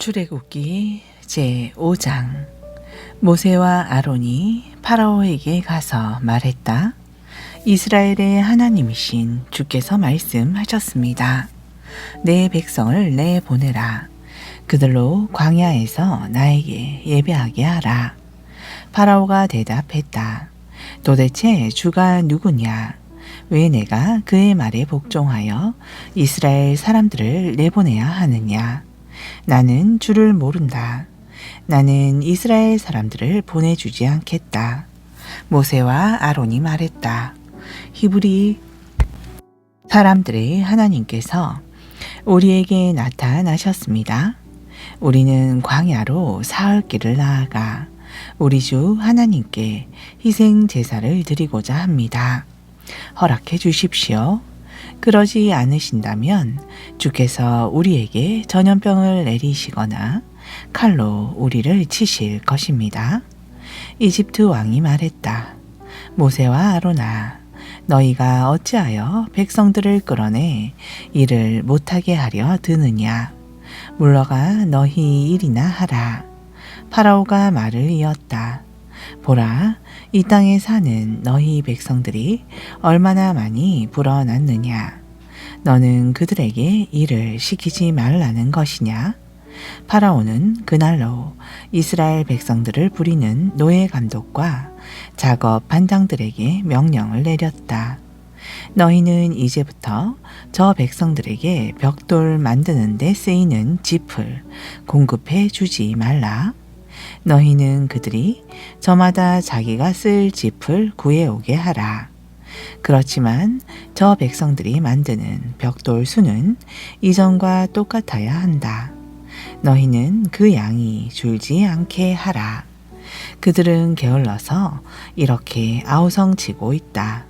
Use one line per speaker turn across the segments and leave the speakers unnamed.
출애굽기 제5장 모세와 아론이 파라오에게 가서 말했다. 이스라엘의 하나님이신 주께서 말씀하셨습니다. 내 백성을 내 보내라. 그들로 광야에서 나에게 예배하게 하라. 파라오가 대답했다. 도대체 주가 누구냐? 왜 내가 그의 말에 복종하여 이스라엘 사람들을 내보내야 하느냐? 나는 주를 모른다. 나는 이스라엘 사람들을 보내주지 않겠다. 모세와 아론이 말했다. 히브리 사람들의 하나님께서 우리에게 나타나셨습니다. 우리는 광야로 사흘 길을 나아가 우리 주 하나님께 희생 제사를 드리고자 합니다. 허락해 주십시오. 그러지 않으신다면 주께서 우리에게 전염병을 내리시거나 칼로 우리를 치실 것입니다. 이집트 왕이 말했다. 모세와 아로나, 너희가 어찌하여 백성들을 끌어내 일을 못하게 하려 드느냐? 물러가 너희 일이나 하라. 파라오가 말을 이었다. 보라, 이 땅에 사는 너희 백성들이 얼마나 많이 불어났느냐. 너는 그들에게 일을 시키지 말라는 것이냐? 파라오는 그날로 이스라엘 백성들을 부리는 노예 감독과 작업 반장들에게 명령을 내렸다. 너희는 이제부터 저 백성들에게 벽돌 만드는 데 쓰이는 짚을 공급해 주지 말라. 너희는 그들이 저마다 자기가 쓸 짚을 구해오게 하라. 그렇지만 저 백성들이 만드는 벽돌 수는 이전과 똑같아야 한다. 너희는 그 양이 줄지 않게 하라. 그들은 게을러서 이렇게 아우성치고 있다.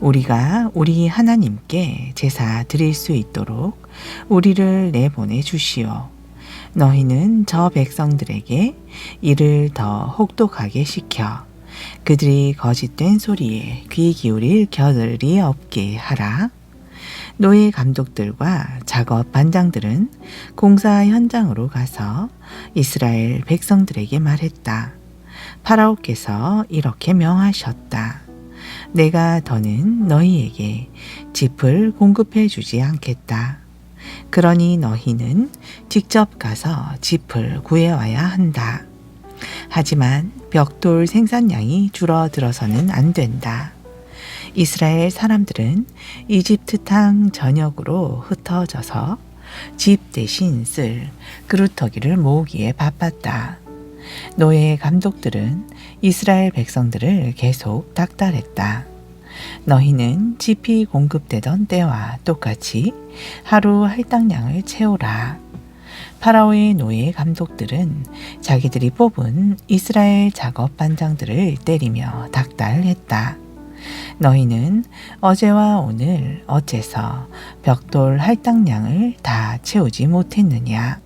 우리가 우리 하나님께 제사 드릴 수 있도록 우리를 내보내 주시오. 너희는 저 백성들에게 이를 더 혹독하게 시켜 그들이 거짓된 소리에 귀 기울일 겨를이 없게 하라. 노예 감독들과 작업 반장들은 공사 현장으로 가서 이스라엘 백성들에게 말했다. 파라오께서 이렇게 명하셨다. 내가 더는 너희에게 짚을 공급해 주지 않겠다. 그러니 너희는 직접 가서 짚을 구해와야 한다. 하지만 벽돌 생산량이 줄어들어서는 안 된다. 이스라엘 사람들은 이집트 땅 전역으로 흩어져서 집 대신 쓸 그루터기를 모으기에 바빴다. 노예 감독들은 이스라엘 백성들을 계속 닥달했다. 너희는 집이 공급되던 때와 똑같이 하루 할당량을 채우라. 파라오의 노예 감독들은 자기들이 뽑은 이스라엘 작업 반장들을 때리며 닥달했다. 너희는 어제와 오늘 어째서 벽돌 할당량을 다 채우지 못했느냐?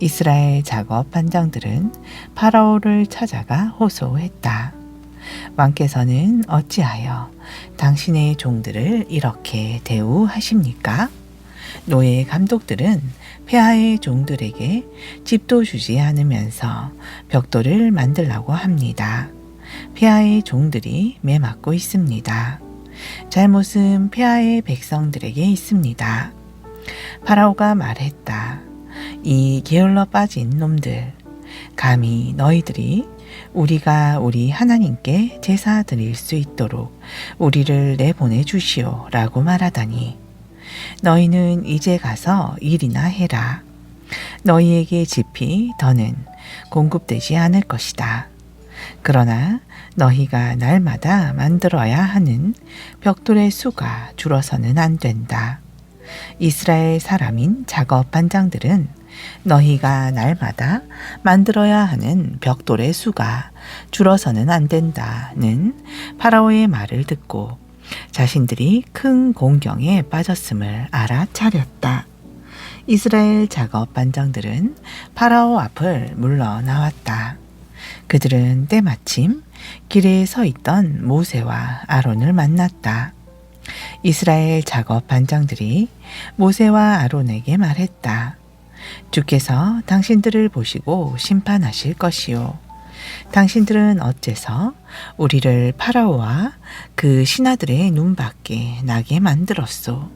이스라엘 작업 반장들은 파라오를 찾아가 호소했다. 왕께서는 어찌하여 당신의 종들을 이렇게 대우하십니까? 노예 감독들은 폐하의 종들에게 집도 주지 않으면서 벽돌을 만들라고 합니다. 폐하의 종들이 매맞고 있습니다. 잘못은 폐하의 백성들에게 있습니다. 파라오가 말했다. 이 게을러 빠진 놈들, 감히 너희들이 우리가 우리 하나님께 제사 드릴 수 있도록 우리를 내보내 주시오 라고 말하다니 너희는 이제 가서 일이나 해라. 너희에게 집이 더는 공급되지 않을 것이다. 그러나 너희가 날마다 만들어야 하는 벽돌의 수가 줄어서는 안 된다. 이스라엘 사람인 작업 반장들은 너희가 날마다 만들어야 하는 벽돌의 수가 줄어서는 안 된다는 파라오의 말을 듣고 자신들이 큰 공경에 빠졌음을 알아차렸다. 이스라엘 작업 반장들은 파라오 앞을 물러나왔다. 그들은 때마침 길에 서 있던 모세와 아론을 만났다. 이스라엘 작업 반장들이 모세와 아론에게 말했다. 주께서 당신들을 보시고 심판하실 것이요. 당신들은 어째서 우리를 파라오와 그 신하들의 눈밖에 나게 만들었소.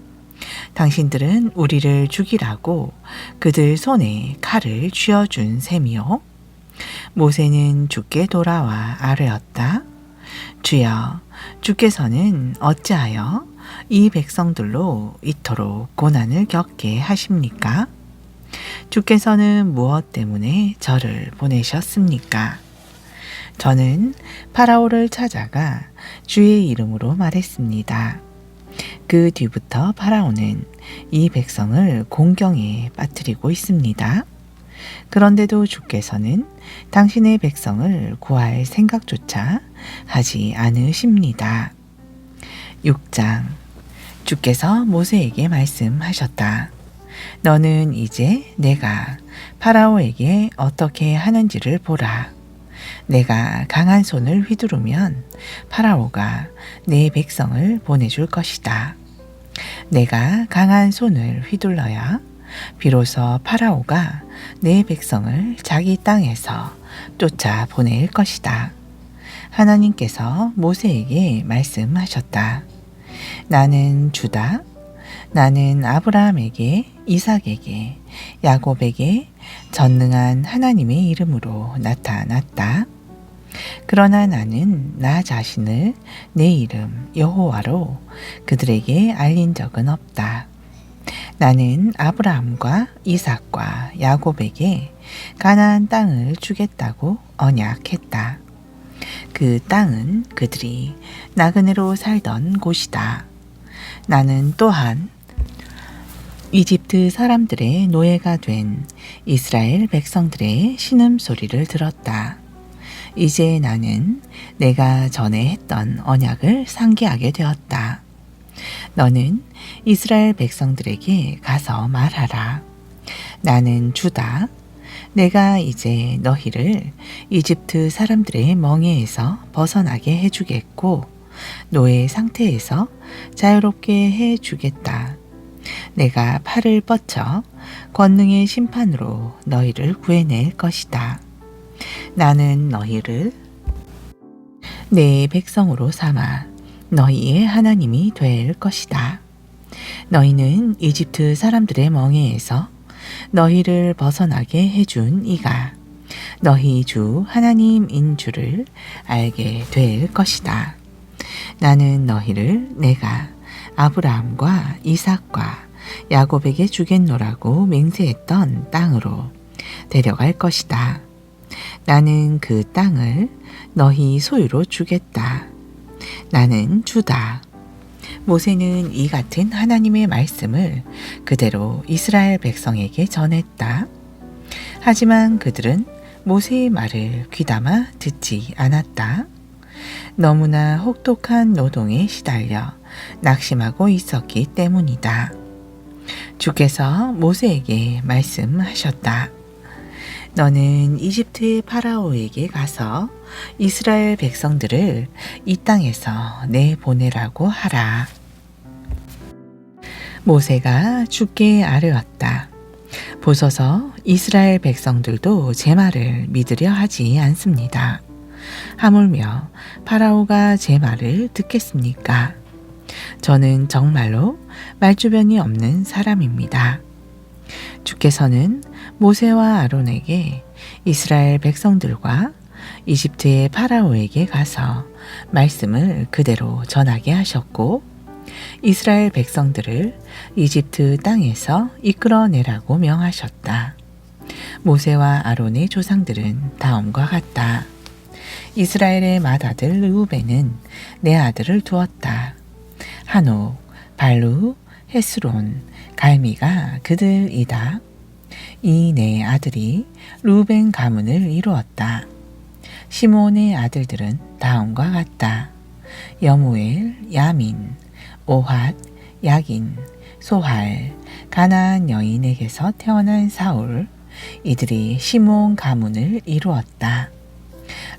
당신들은 우리를 죽이라고 그들 손에 칼을 쥐어준 셈이요. 모세는 주께 돌아와 아뢰었다. 주여, 주께서는 어찌하여 이 백성들로 이토록 고난을 겪게 하십니까? 주께서는 무엇 때문에 저를 보내셨습니까? 저는 파라오를 찾아가 주의 이름으로 말했습니다. 그 뒤부터 파라오는 이 백성을 공경에 빠뜨리고 있습니다. 그런데도 주께서는 당신의 백성을 구할 생각조차 하지 않으십니다. 6장 주께서 모세에게 말씀하셨다. 너는 이제 내가 파라오에게 어떻게 하는지를 보라. 내가 강한 손을 휘두르면 파라오가 내 백성을 보내줄 것이다. 내가 강한 손을 휘둘러야 비로소 파라오가 내 백성을 자기 땅에서 쫓아 보낼 것이다. 하나님께서 모세에게 말씀하셨다. 나는 주다. 나는 아브라함에게, 이삭에게, 야곱에게 전능한 하나님의 이름으로 나타났다. 그러나 나는 나 자신을 내 이름 여호와로 그들에게 알린 적은 없다. 나는 아브라함과 이삭과 야곱에게 가나안 땅을 주겠다고 언약했다. 그 땅은 그들이 나그네로 살던 곳이다. 나는 또한 이집트 사람들의 노예가 된 이스라엘 백성들의 신음소리를 들었다. 이제 나는 내가 전에 했던 언약을 상기하게 되었다. 너는 이스라엘 백성들에게 가서 말하라. 나는 주다. 내가 이제 너희를 이집트 사람들의 멍에에서 벗어나게 해주겠고, 노예 상태에서 자유롭게 해주겠다. 내가 팔을 뻗쳐 권능의 심판으로 너희를 구해낼 것이다. 나는 너희를 내 백성으로 삼아 너희의 하나님이 될 것이다. 너희는 이집트 사람들의 멍에에서 너희를 벗어나게 해준 이가 너희 주 하나님인 줄을 알게 될 것이다. 나는 너희를 내가 아브라함과 이삭과 야곱에게 주겠노라고 맹세했던 땅으로 데려갈 것이다. 나는 그 땅을 너희 소유로 주겠다. 나는 주다. 모세는 이 같은 하나님의 말씀을 그대로 이스라엘 백성에게 전했다. 하지만 그들은 모세의 말을 귀담아 듣지 않았다. 너무나 혹독한 노동에 시달려 낙심하고 있었기 때문이다. 주께서 모세에게 말씀하셨다. 너는 이집트의 파라오에게 가서 이스라엘 백성들을 이 땅에서 내보내라고 하라. 모세가 주께 아뢰었다. 보소서 이스라엘 백성들도 제 말을 믿으려 하지 않습니다. 하물며 파라오가 제 말을 듣겠습니까? 저는 정말로 말주변이 없는 사람입니다. 주께서는 모세와 아론에게 이스라엘 백성들과 이집트의 파라오에게 가서 말씀을 그대로 전하게 하셨고 이스라엘 백성들을 이집트 땅에서 이끌어내라고 명하셨다. 모세와 아론의 조상들은 다음과 같다. 이스라엘의 맏아들 르우벤은 내 아들을 두었다. 한옥, 발루, 헤스론, 갈미가 그들이다. 이 네 아들이 루벤 가문을 이루었다. 시몬의 아들들은 다음과 같다. 여무엘, 야민, 오핫, 야긴, 소할, 가나안 여인에게서 태어난 사울, 이들이 시몬 가문을 이루었다.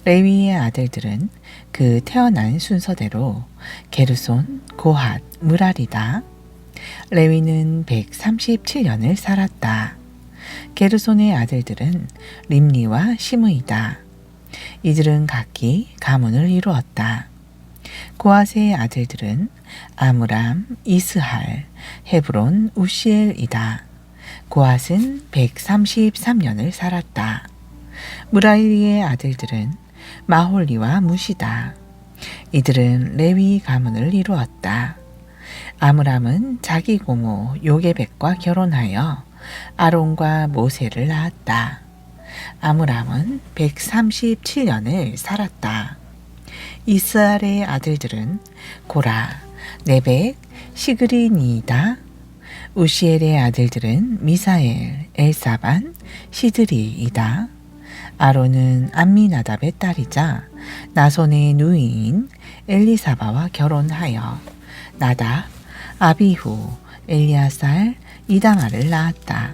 레위의 아들들은 그 태어난 순서대로 게르손, 고핫, 무랄이다. 레위는 137년을 살았다. 게르손의 아들들은 림니와 시므이다. 이들은 각기 가문을 이루었다. 고아세의 아들들은 아므람, 이스할, 헤브론, 우시엘이다. 고앗은 133년을 살았다. 무라일리의 아들들은 마홀리와 무시다. 이들은 레위 가문을 이루었다. 아므람은 자기 고모 요게백과 결혼하여 아론과 모세를 낳았다. 아므람은 137년을 살았다. 이스라엘의 아들들은 고라, 네벡, 시그리니이다. 우시엘의 아들들은 미사엘, 엘사반, 시드리이다. 아론은 암미나답의 딸이자 나손의 누이인 엘리사바와 결혼하여 나답, 아비후, 엘리아살, 이다마를 낳았다.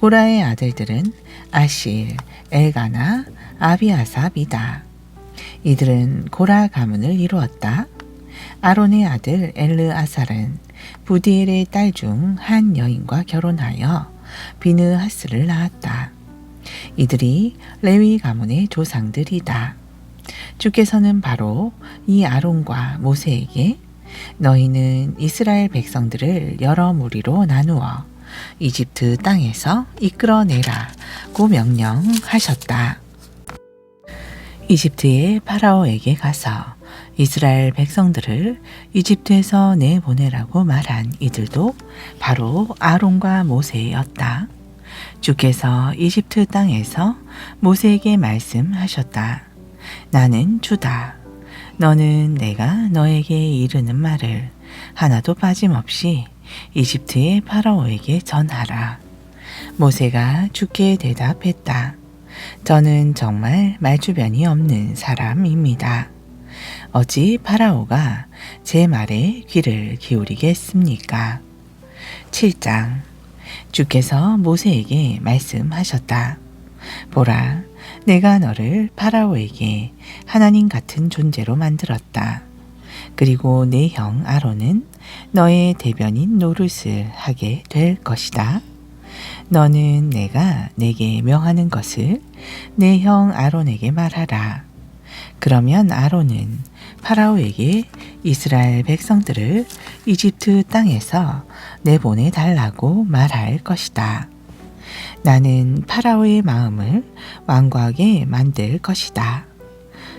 고라의 아들들은 아실, 엘가나, 아비아삽이다. 이들은 고라 가문을 이루었다. 아론의 아들 엘르아살은 부디엘의 딸 중 한 여인과 결혼하여 비느하스를 낳았다. 이들이 레위 가문의 조상들이다. 주께서는 바로 이 아론과 모세에게 너희는 이스라엘 백성들을 여러 무리로 나누어 이집트 땅에서 이끌어내라고 명령하셨다. 이집트의 파라오에게 가서 이스라엘 백성들을 이집트에서 내보내라고 말한 이들도 바로 아론과 모세였다. 주께서 이집트 땅에서 모세에게 말씀하셨다. 나는 주다. 너는 내가 너에게 이르는 말을 하나도 빠짐없이 이집트의 파라오에게 전하라. 모세가 주께 대답했다. 저는 정말 말주변이 없는 사람입니다. 어찌 파라오가 제 말에 귀를 기울이겠습니까? 7장 주께서 모세에게 말씀하셨다. 보라, 내가 너를 파라오에게 하나님 같은 존재로 만들었다. 그리고 내 형 아론은 너의 대변인 노릇을 하게 될 것이다. 너는 내가 내게 명하는 것을 내 형 아론에게 말하라. 그러면 아론은 파라오에게 이스라엘 백성들을 이집트 땅에서 내보내 달라고 말할 것이다. 나는 파라오의 마음을 완고하게 만들 것이다.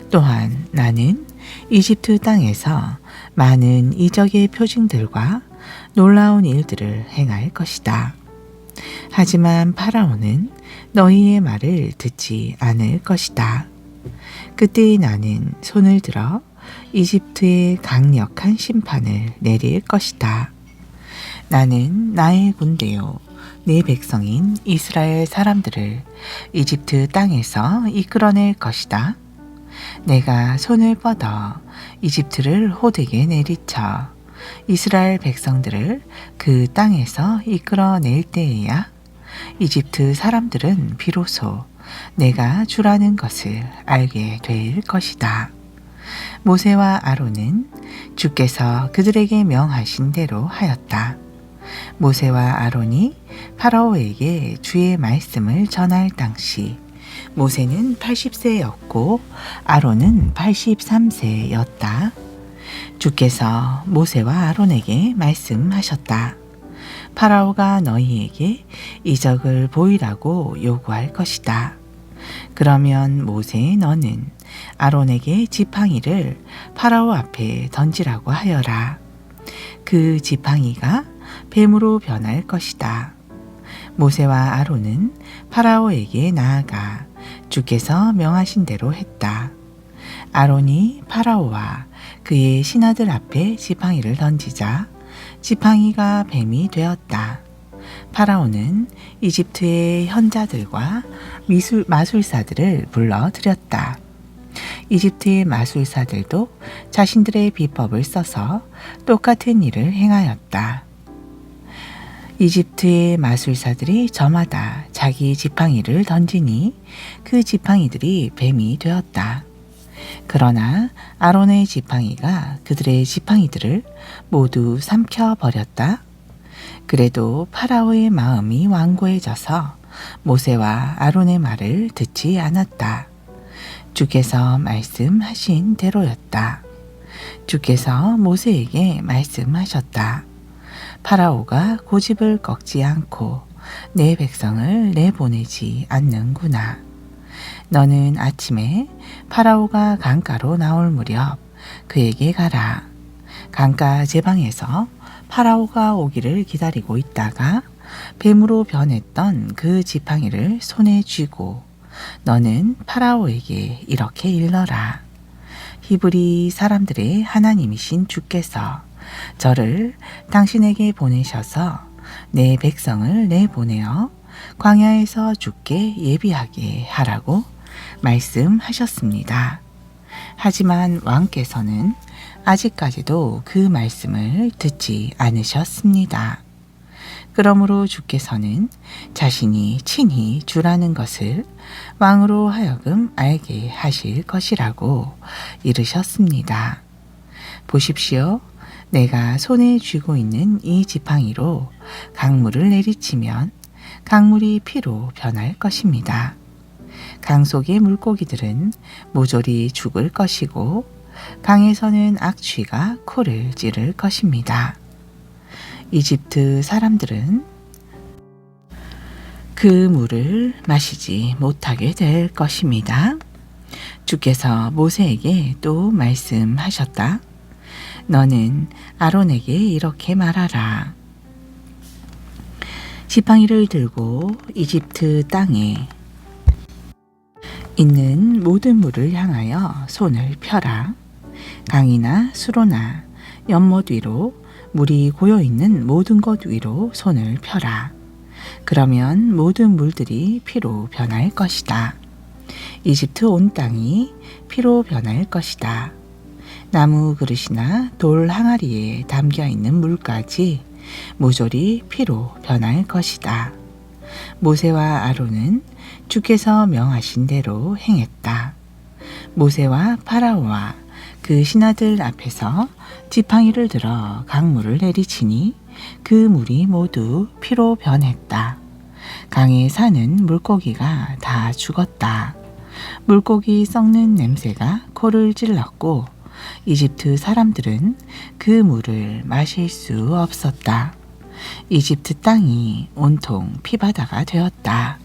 또한 나는 이집트 땅에서 많은 이적의 표징들과 놀라운 일들을 행할 것이다. 하지만 파라오는 너희의 말을 듣지 않을 것이다. 그때 나는 손을 들어 이집트에 강력한 심판을 내릴 것이다. 나는 나의 군대요, 내 백성인 이스라엘 사람들을 이집트 땅에서 이끌어낼 것이다. 내가 손을 뻗어 이집트를 호되게 내리쳐 이스라엘 백성들을 그 땅에서 이끌어낼 때에야 이집트 사람들은 비로소 내가 주라는 것을 알게 될 것이다. 모세와 아론은 주께서 그들에게 명하신 대로 하였다. 모세와 아론이 파라오에게 주의 말씀을 전할 당시 모세는 80세였고 아론은 83세였다. 주께서 모세와 아론에게 말씀하셨다. 파라오가 너희에게 이적을 보이라고 요구할 것이다. 그러면 모세 너는 아론에게 지팡이를 파라오 앞에 던지라고 하여라. 그 지팡이가 뱀으로 변할 것이다. 모세와 아론은 파라오에게 나아가 주께서 명하신 대로 했다. 아론이 파라오와 그의 신하들 앞에 지팡이를 던지자 지팡이가 뱀이 되었다. 파라오는 이집트의 현자들과 미술, 마술사들을 불러들였다. 이집트의 마술사들도 자신들의 비법을 써서 똑같은 일을 행하였다. 이집트의 마술사들이 저마다 자기 지팡이를 던지니 그 지팡이들이 뱀이 되었다. 그러나 아론의 지팡이가 그들의 지팡이들을 모두 삼켜 버렸다. 그래도 파라오의 마음이 완고해져서 모세와 아론의 말을 듣지 않았다. 주께서 말씀하신 대로였다. 주께서 모세에게 말씀하셨다. 파라오가 고집을 꺾지 않고 내 백성을 내보내지 않는구나. 너는 아침에 파라오가 강가로 나올 무렵 그에게 가라. 강가 제방에서 파라오가 오기를 기다리고 있다가 뱀으로 변했던 그 지팡이를 손에 쥐고 너는 파라오에게 이렇게 일러라. 히브리 사람들의 하나님이신 주께서 저를 당신에게 보내셔서 내 백성을 내보내어 광야에서 죽게 예비하게 하라고 말씀하셨습니다. 하지만 왕께서는 아직까지도 그 말씀을 듣지 않으셨습니다. 그러므로 주께서는 자신이 친히 주라는 것을 왕으로 하여금 알게 하실 것이라고 이르셨습니다. 보십시오. 내가 손에 쥐고 있는 이 지팡이로 강물을 내리치면 강물이 피로 변할 것입니다. 강 속의 물고기들은 모조리 죽을 것이고 강에서는 악취가 코를 찌를 것입니다. 이집트 사람들은 그 물을 마시지 못하게 될 것입니다. 주께서 모세에게 또 말씀하셨다. 너는 아론에게 이렇게 말하라. 지팡이를 들고 이집트 땅에 있는 모든 물을 향하여 손을 펴라. 강이나 수로나 연못 위로 물이 고여 있는 모든 것 위로 손을 펴라. 그러면 모든 물들이 피로 변할 것이다. 이집트 온 땅이 피로 변할 것이다. 나무 그릇이나 돌 항아리에 담겨 있는 물까지 모조리 피로 변할 것이다. 모세와 아론은 주께서 명하신 대로 행했다. 모세와 파라오와 그 신하들 앞에서 지팡이를 들어 강물을 내리치니 그 물이 모두 피로 변했다. 강에 사는 물고기가 다 죽었다. 물고기 썩는 냄새가 코를 찔렀고 이집트 사람들은 그 물을 마실 수 없었다. 이집트 땅이 온통 피바다가 되었다.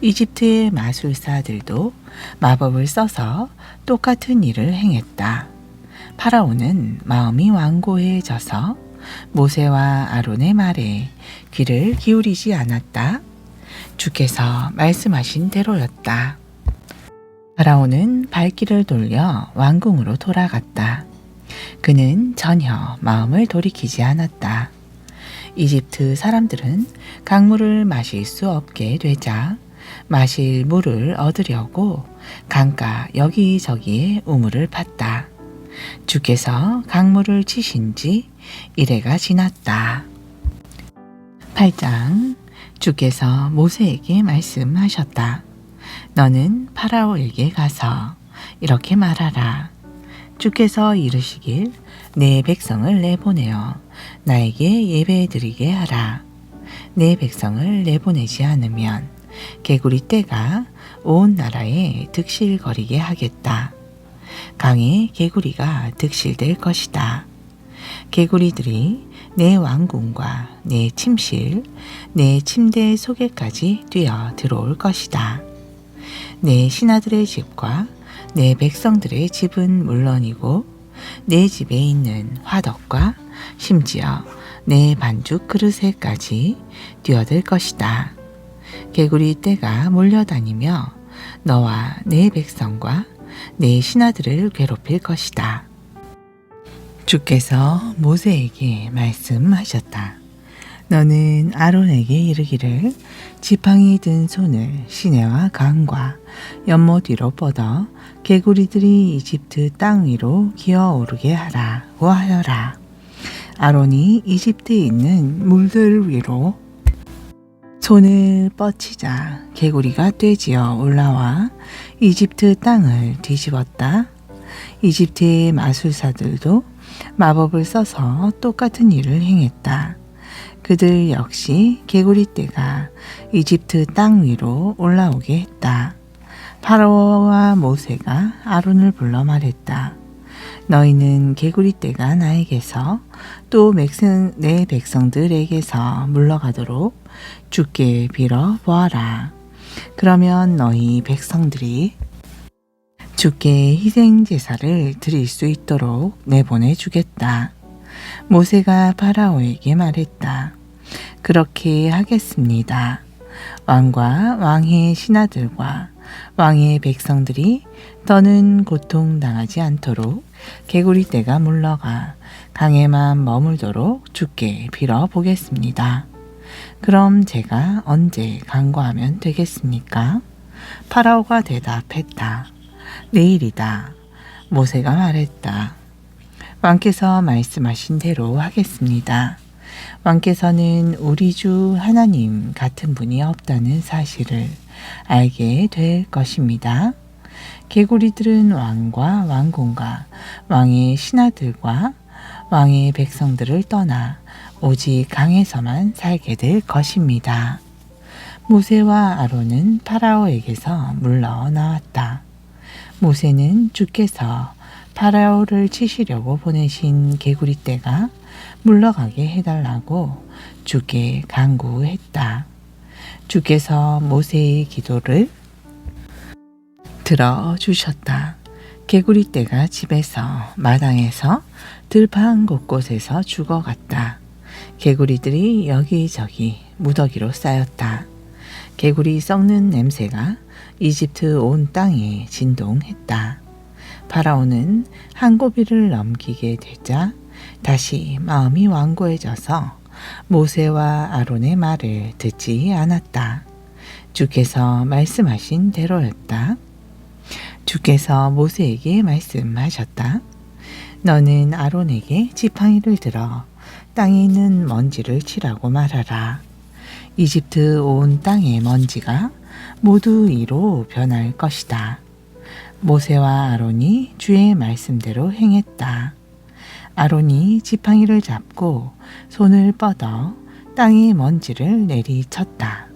이집트의 마술사들도 마법을 써서 똑같은 일을 행했다. 파라오는 마음이 완고해져서 모세와 아론의 말에 귀를 기울이지 않았다. 주께서 말씀하신 대로였다. 파라오는 발길을 돌려 왕궁으로 돌아갔다. 그는 전혀 마음을 돌이키지 않았다. 이집트 사람들은 강물을 마실 수 없게 되자 마실 물을 얻으려고 강가 여기저기에 우물을 팠다. 주께서 강물을 치신 지 이래가 지났다. 8장 주께서 모세에게 말씀하셨다. 너는 파라오에게 가서 이렇게 말하라. 주께서 이르시길 내 백성을 내보내어 나에게 예배드리게 하라. 내 백성을 내보내지 않으면 개구리 떼가 온 나라에 득실거리게 하겠다. 강에 개구리가 득실될 것이다. 개구리들이 내 왕궁과 내 침실, 내 침대 속에까지 뛰어 들어올 것이다. 내 신하들의 집과 내 백성들의 집은 물론이고 내 집에 있는 화덕과 심지어 내 반죽 그릇에까지 뛰어들 것이다. 개구리 떼가 몰려다니며 너와 내 백성과 내 신하들을 괴롭힐 것이다. 주께서 모세에게 말씀하셨다. 너는 아론에게 이르기를 지팡이 든 손을 시내와 강과 연못 위로 뻗어 개구리들이 이집트 땅 위로 기어오르게 하라고 하여라. 아론이 이집트에 있는 물들 위로 손을 뻗치자 개구리가 떼지어 올라와 이집트 땅을 뒤집었다. 이집트의 마술사들도 마법을 써서 똑같은 일을 행했다. 그들 역시 개구리 떼가 이집트 땅 위로 올라오게 했다. 파라오와 모세가 아론을 불러 말했다. 너희는 개구리 떼가 나에게서 또 맥슨, 내 백성들에게서 물러가도록 주께 빌어 보아라. 그러면 너희 백성들이 주께 희생 제사를 드릴 수 있도록 내보내 주겠다. 모세가 파라오에게 말했다. 그렇게 하겠습니다. 왕과 왕의 신하들과 왕의 백성들이 더는 고통당하지 않도록 개구리 떼가 물러가 강에만 머물도록 주께 빌어 보겠습니다. 그럼 제가 언제 간구하면 되겠습니까? 파라오가 대답했다. 내일이다. 모세가 말했다. 왕께서 말씀하신 대로 하겠습니다. 왕께서는 우리 주 하나님 같은 분이 없다는 사실을 알게 될 것입니다. 개구리들은 왕과 왕궁과 왕의 신하들과 왕의 백성들을 떠나 오직 강에서만 살게 될 것입니다. 모세와 아론은 파라오에게서 물러 나왔다. 모세는 주께서 파라오를 치시려고 보내신 개구리 떼가 물러가게 해달라고 주께 간구했다. 주께서 모세의 기도를 들어주셨다. 개구리 떼가 집에서 마당에서 들판 곳곳에서 죽어갔다. 개구리들이 여기저기 무더기로 쌓였다. 개구리 썩는 냄새가 이집트 온 땅에 진동했다. 파라오는 한 고비를 넘기게 되자 다시 마음이 완고해져서 모세와 아론의 말을 듣지 않았다. 주께서 말씀하신 대로였다. 주께서 모세에게 말씀하셨다. 너는 아론에게 지팡이를 들어 땅에 있는 먼지를 치라고 말하라. 이집트 온 땅의 먼지가 모두 이로 변할 것이다. 모세와 아론이 주의 말씀대로 행했다. 아론이 지팡이를 잡고 손을 뻗어 땅의 먼지를 내리쳤다.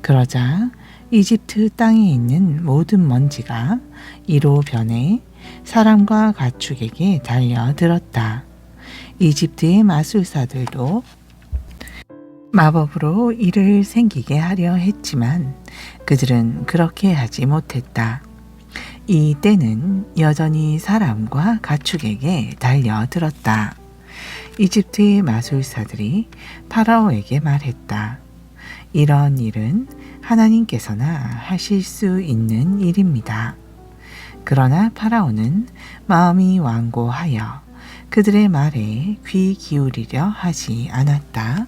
그러자 이집트 땅에 있는 모든 먼지가 이로 변해 사람과 가축에게 달려들었다. 이집트의 마술사들도 마법으로 이를 생기게 하려 했지만 그들은 그렇게 하지 못했다. 이 때는 여전히 사람과 가축에게 달려들었다. 이집트의 마술사들이 파라오에게 말했다. 이런 일은 하나님께서나 하실 수 있는 일입니다. 그러나 파라오는 마음이 완고하여 그들의 말에 귀 기울이려 하지 않았다.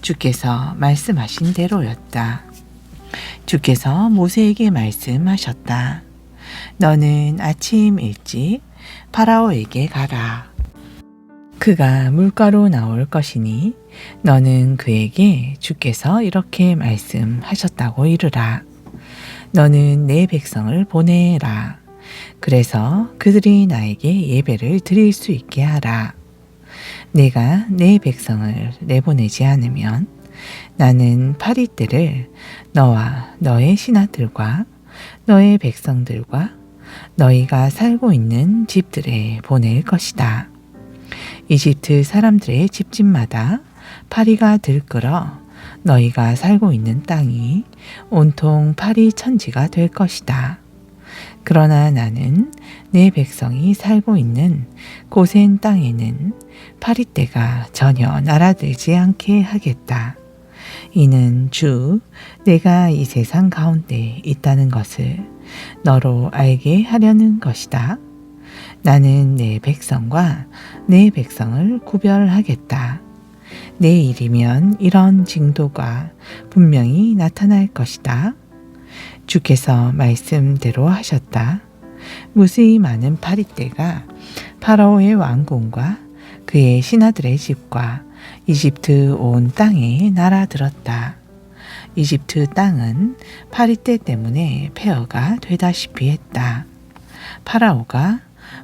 주께서 말씀하신 대로였다. 주께서 모세에게 말씀하셨다. 너는 아침 일찍 파라오에게 가라. 그가 물가로 나올 것이니 너는 그에게 주께서 이렇게 말씀하셨다고 이르라. 너는 내 백성을 보내라. 그래서 그들이 나에게 예배를 드릴 수 있게 하라. 내가 내 백성을 내보내지 않으면 나는 파리떼를 너와 너의 신하들과 너의 백성들과 너희가 살고 있는 집들에 보낼 것이다. 이집트 사람들의 집집마다 파리가 들끓어 너희가 살고 있는 땅이 온통 파리 천지가 될 것이다. 그러나 나는 내 백성이 살고 있는 고센 땅에는 파리떼가 전혀 날아들지 않게 하겠다. 이는 주 내가 이 세상 가운데 있다는 것을 너로 알게 하려는 것이다. 나는 내 백성과 내 백성을 구별하겠다. 내 일이면 이런 징도가 분명히 나타날 것이다. 주께서 말씀대로 하셨다. 무수히 많은 파리떼가 파라오의 왕궁과 그의 신하들의 집과 이집트 온 땅에 날아들었다. 이집트 땅은 파리떼 때문에 폐허가 되다시피 했다. 파라오가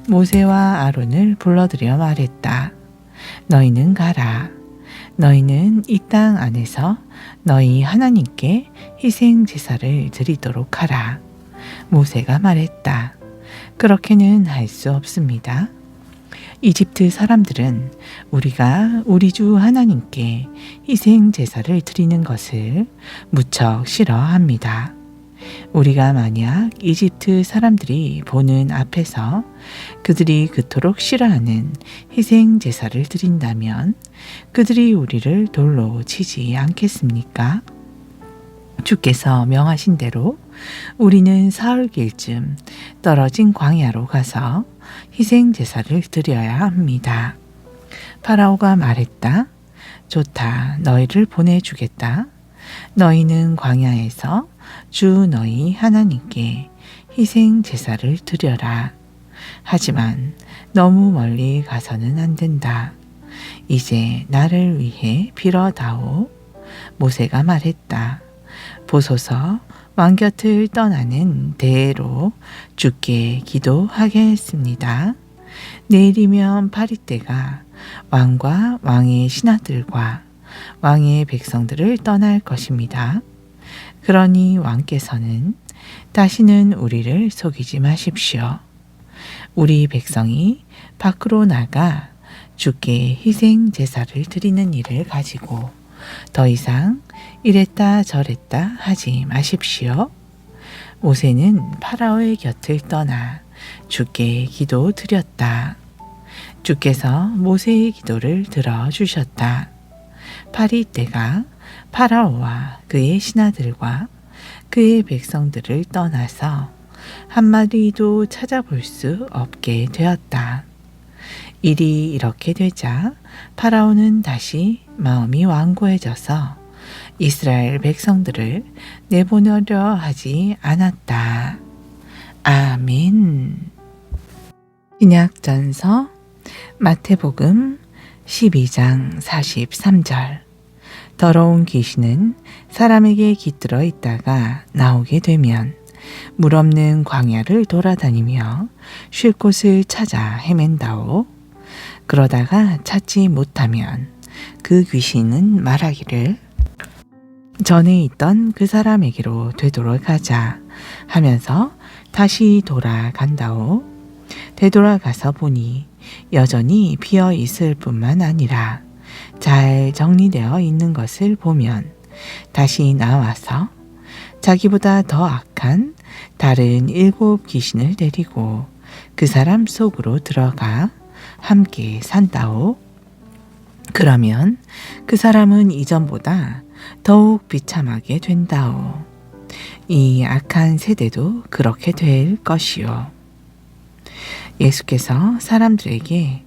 모세와 아론을 불러들여 말했다. 너희는 가라. 너희는 이 땅 안에서 너희 하나님께 희생 제사를 드리도록 하라. 모세가 말했다. 그렇게는 할 수 없습니다. 이집트 사람들은 우리가 우리 주 하나님께 희생 제사를 드리는 것을 무척 싫어합니다. 우리가 만약 이집트 사람들이 보는 앞에서 그들이 그토록 싫어하는 희생 제사를 드린다면 그들이 우리를 돌로 치지 않겠습니까? 주께서 명하신 대로 우리는 사흘 길쯤 떨어진 광야로 가서 희생 제사를 드려야 합니다. 파라오가 말했다. 좋다. 너희를 보내주겠다. 너희는 광야에서 주 너희 하나님께 희생 제사를 드려라. 하지만 너무 멀리 가서는 안 된다. 이제 나를 위해 빌어다오. 모세가 말했다. 보소서 왕 곁을 떠나는 대로 주께 기도하겠습니다. 내일이면 파리떼가 왕과 왕의 신하들과 왕의 백성들을 떠날 것입니다. 그러니 왕께서는 다시는 우리를 속이지 마십시오. 우리 백성이 밖으로 나가 주께 희생 제사를 드리는 일을 가지고 더 이상 이랬다 저랬다 하지 마십시오. 모세는 파라오의 곁을 떠나 주께 기도 드렸다. 주께서 모세의 기도를 들어주셨다. 파리 때가 파라오와 그의 신하들과 그의 백성들을 떠나서 한 마리도 찾아볼 수 없게 되었다. 일이 이렇게 되자 파라오는 다시 마음이 완고해져서 이스라엘 백성들을 내보내려 하지 않았다. 아멘. 신약전서 마태복음 12장 43절 더러운 귀신은 사람에게 깃들어 있다가 나오게 되면 물 없는 광야를 돌아다니며 쉴 곳을 찾아 헤맨다오. 그러다가 찾지 못하면 그 귀신은 말하기를 전에 있던 그 사람에게로 되돌아가자 하면서 다시 돌아간다오. 되돌아가서 보니 여전히 비어 있을 뿐만 아니라 잘 정리되어 있는 것을 보면 다시 나와서 자기보다 더 악한 다른 일곱 귀신을 데리고 그 사람 속으로 들어가 함께 산다오. 그러면 그 사람은 이전보다 더욱 비참하게 된다오. 이 악한 세대도 그렇게 될 것이요. 예수께서 사람들에게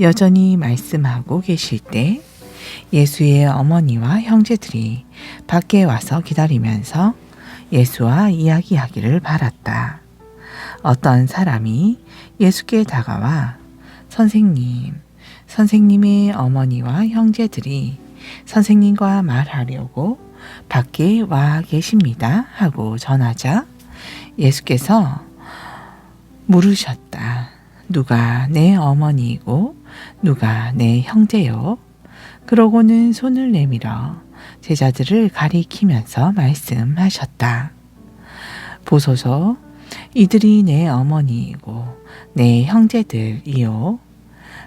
여전히 말씀하고 계실 때 예수의 어머니와 형제들이 밖에 와서 기다리면서 예수와 이야기하기를 바랐다. 어떤 사람이 예수께 다가와 선생님, 선생님의 어머니와 형제들이 선생님과 말하려고 밖에 와 계십니다. 하고 전하자 예수께서 물으셨다. 누가 내 어머니이고 누가 내 형제요? 그러고는 손을 내밀어 제자들을 가리키면서 말씀하셨다. 보소서, 이들이 내 어머니이고 내 형제들이요.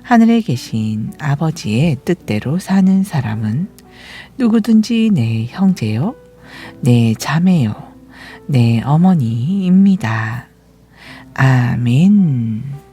하늘에 계신 아버지의 뜻대로 사는 사람은 누구든지 내 형제요, 내 자매요, 내 어머니입니다. 아멘.